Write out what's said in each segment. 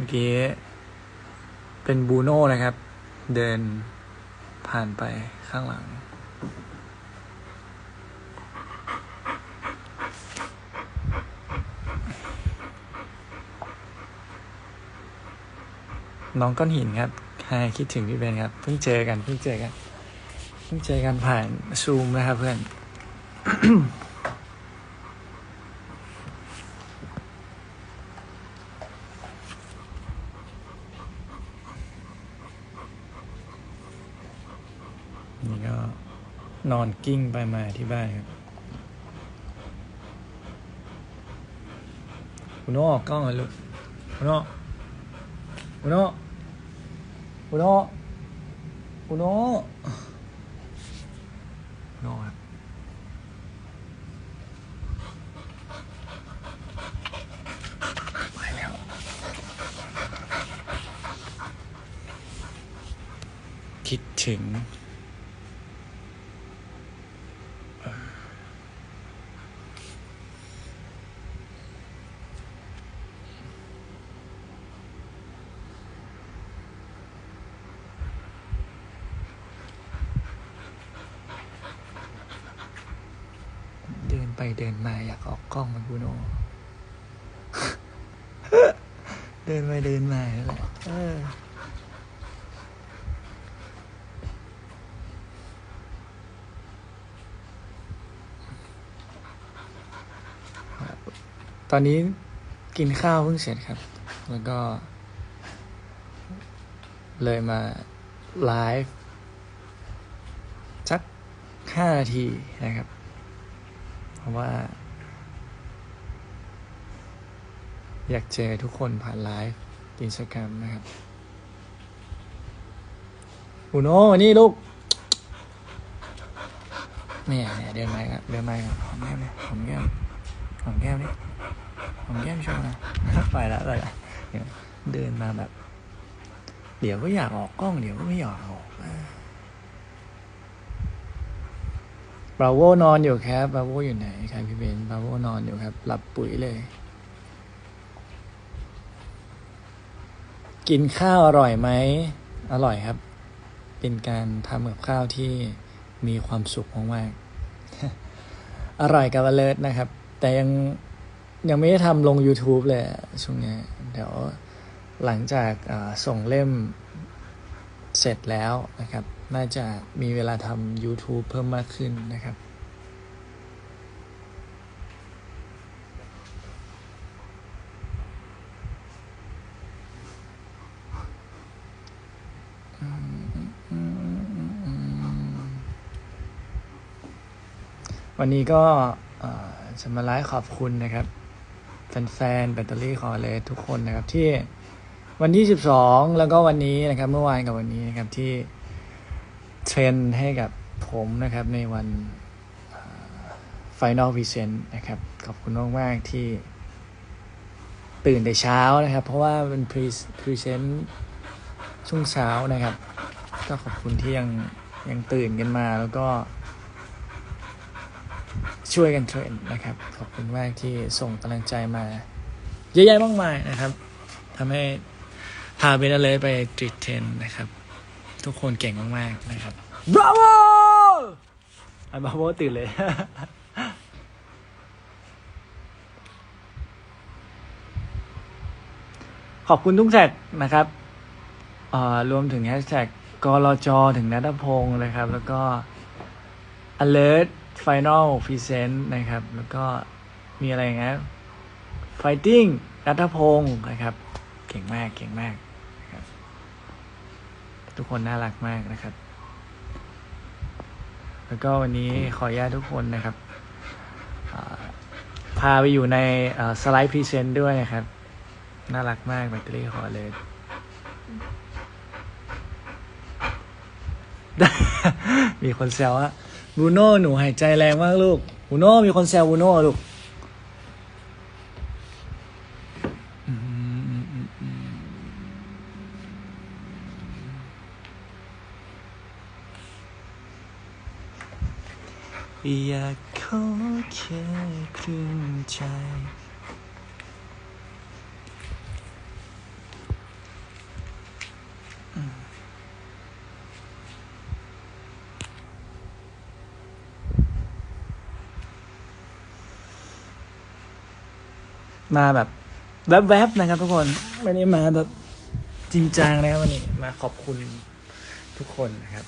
มื่อกี้เป็นบูโน่นะครับ เดินผ่านไปข้างหลัง น้องก้อนหินครับใครคิดถึงพี่เบนครับ เพิ่งเจอกัน เพิ่งเจอกัน เพิ่งเจอกันผ่านซูมนะครับเพื่อนก็ นอนกิ้งไปมาที่บ้านครับคุณโน่ออกกล้องเลยลูกคุณโนคุณโนคุณโนคุณโน่คุณโนครับไปแล้วคิดถึง ไปเดินมาอยากออกกล้องมันกูโน เดินไปเดินมาแล้วแหละเออตอนนี้กินข้าวเพิ่งเสร็จครับ แล้วก็ เลยมาไลฟ์สักห้านาทีนะครับ ว่า อยากเจอทุกคนผ่านไลฟ์อินสตาแกรมนะครับอุโน่นี่ลูกเนี่ยเนี่ยเดินมาครับเดินมาครับหอมแก้มเลยหอมแก้มหอมแก้มนี่หอมแก้มโชว์นะไปแล้วไปแล้วเดินมาแบบ เดี๋ยวก็อยากออกกล้องเดี๋ยวก็ไม่อยากออก บราโวนอนอยู่ครับบราโวอยู่ไหนครับพี่เบนบราโวนอนอยู่ครับ หลับปุ๋ยเลย กินข้าวอร่อยไหม อร่อยครับ เป็นการทำกับข้าวที่มีความสุขมากๆอร่อยกับเลิศนะครับ แต่ยังยังไม่ได้ทำลง YouTube เลยช่วงนี้ เดี๋ยวหลังจากส่งเล่มเสร็จแล้วนะครับ น่าจะมีเวลาทำ YouTube เพิ่มมากขึ้นนะครับ วันนี้ก็จะมาไลฟ์ขอบคุณนะครับ แฟนๆแบตเตอรี่คอเลสทุกคนนะครับที่วันที่ 12 แล้วก็วันนี้นะครับ เมื่อวานกับวันนี้นะครับที่ เทรนให้กับผมนะครับในวันฟิแนลพรีเซนต์นะครับ ขอบคุณมากๆที่ตื่นแต่เช้านะครับ เพราะว่าเป็นพรีเซนต์ช่วงเช้านะครับ ก็ขอบคุณที่ยังยังตื่นกันมาแล้วก็ ช่วยกันเทรนนะครับ ขอบคุณมากที่ส่งกำลังใจมา เยอะแยะมากมายนะครับทำให้พาเบนเลไปตรีเทรนนะครับ ทุกคนเก่งมากๆนะครับ bravo อะ bravo ตื่นเลย ขอบคุณทุกแท็กนะครับเอ่อรวมถึงแฮชแท็กกรจถึงนัทพงศ์นะครับ แล้วก็ alert final present นะครับ แล้วก็มีอะไรอย่างเงี้ย fighting นัทพงศ์นะครับ เก่งมาก เก่งมากนะครับ ทุกคนน่ารักมากนะครับ แล้วก็วันนี้ขออนุญาตทุกคนนะครับ พาไปอยู่ในสไลด์พรีเซนต์ด้วยนะครับ น่ารักมากแบตเตอรี่ขอเลยมีคนแซวว่าบูโน่หนูหายใจแรงมากลูกบูโน่มีคนแซวบูโน่ลูก อยากขอแค่ครึ่งใจมาแบบแวบๆนะครับทุกคนไม่ได้มาแบบจริงจังนะวันนี้มาขอบคุณทุกคนนะครับ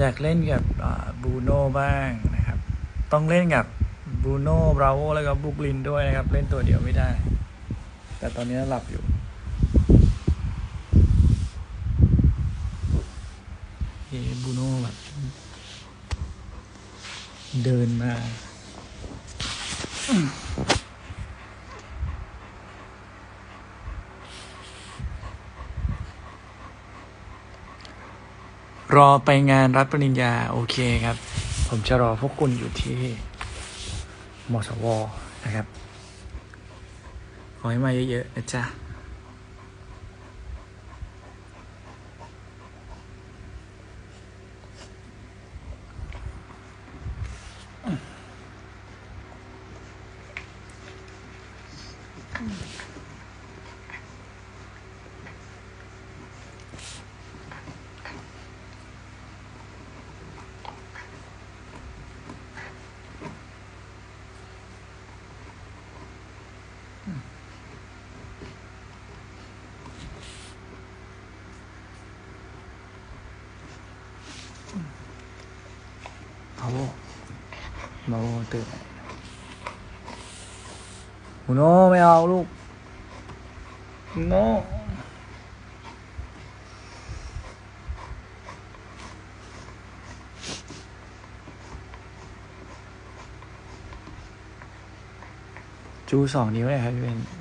อยากเล่นกับบูโน่บ้างนะครับ ต้องเล่นกับบูโน่บราโวแล้วก็บุกลินด้วยนะครับ เล่นตัวเดียวไม่ได้ แต่ตอนนี้หลับอยู่เฮ้บูโน่แบบเดินมา อไปงานรับปริญญา โอเคครับ ผมจะรอพวกคุณอยู่ที่มสวนะครับ ขอให้มาเยอะๆนะจ๊ะ โวตื่นหูโนไม่เอาลูกโนจูสองนิ้วเลยครับพี่เป็น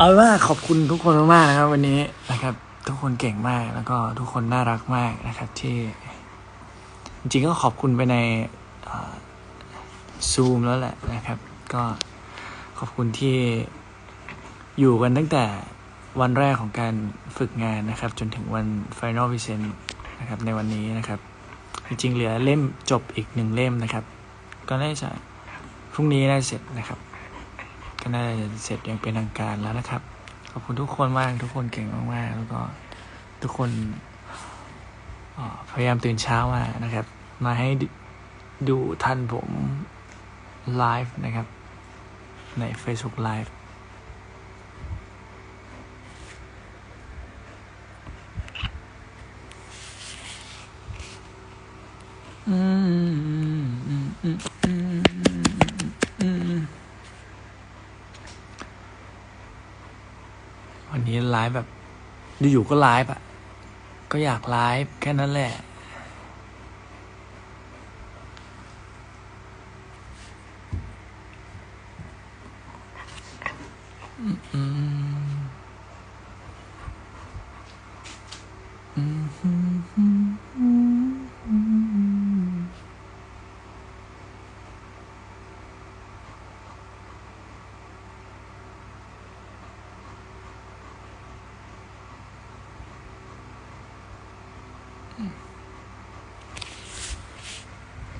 เอาเป็นว่าขอบคุณทุกคนมากๆนะครับ วันนี้นะครับ ทุกคนเก่งมากแล้วก็ทุกคนน่ารักมากนะครับ ที่ จริงๆก็ขอบคุณไปในซูมแล้วแหละนะครับ ก็ขอบคุณที่อยู่กันตั้งแต่วันแรกของการฝึกงานนะครับ จนถึงวัน Final Present นะครับในวันนี้นะครับ จริงๆเหลือเล่มจบอีกหนึ่งเล่มนะครับ ก็น่าจะพรุ่งนี้น่าเสร็จนะครับ น่าจะเสร็จอย่างเป็นทางการแล้วนะครับ ขอบคุณทุกคนมากทุกคนเก่งมากๆแล้วก็ทุกคนพยายามตื่นเช้ามานะครับ มาให้ดูดูทันผมไลฟ์นะครับ ใน Facebook Live อืมอืมอืมอืมอืมวันนี้ไล ฟ์แบบอยู่ๆก็ไลฟ์อะก็อยากไลฟ์แค่นั้นแหละ อืมอืมอืมอืม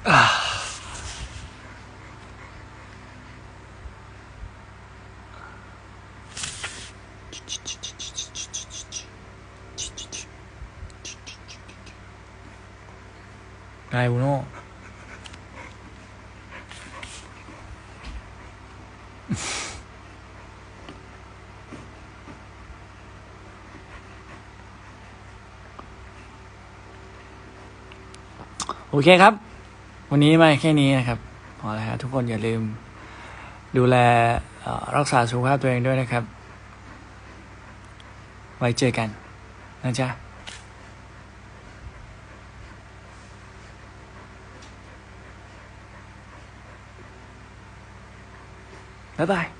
อ่า ไงบูโน่โอเคครับ วันนี้มาแค่นี้นะครับพอแล้วครับทุกคนอย่าลืม ดูแลรักษาสุขภาพตัวเองด้วยนะครับ ไว้เจอกันนะจ๊ะ บ๊ายบาย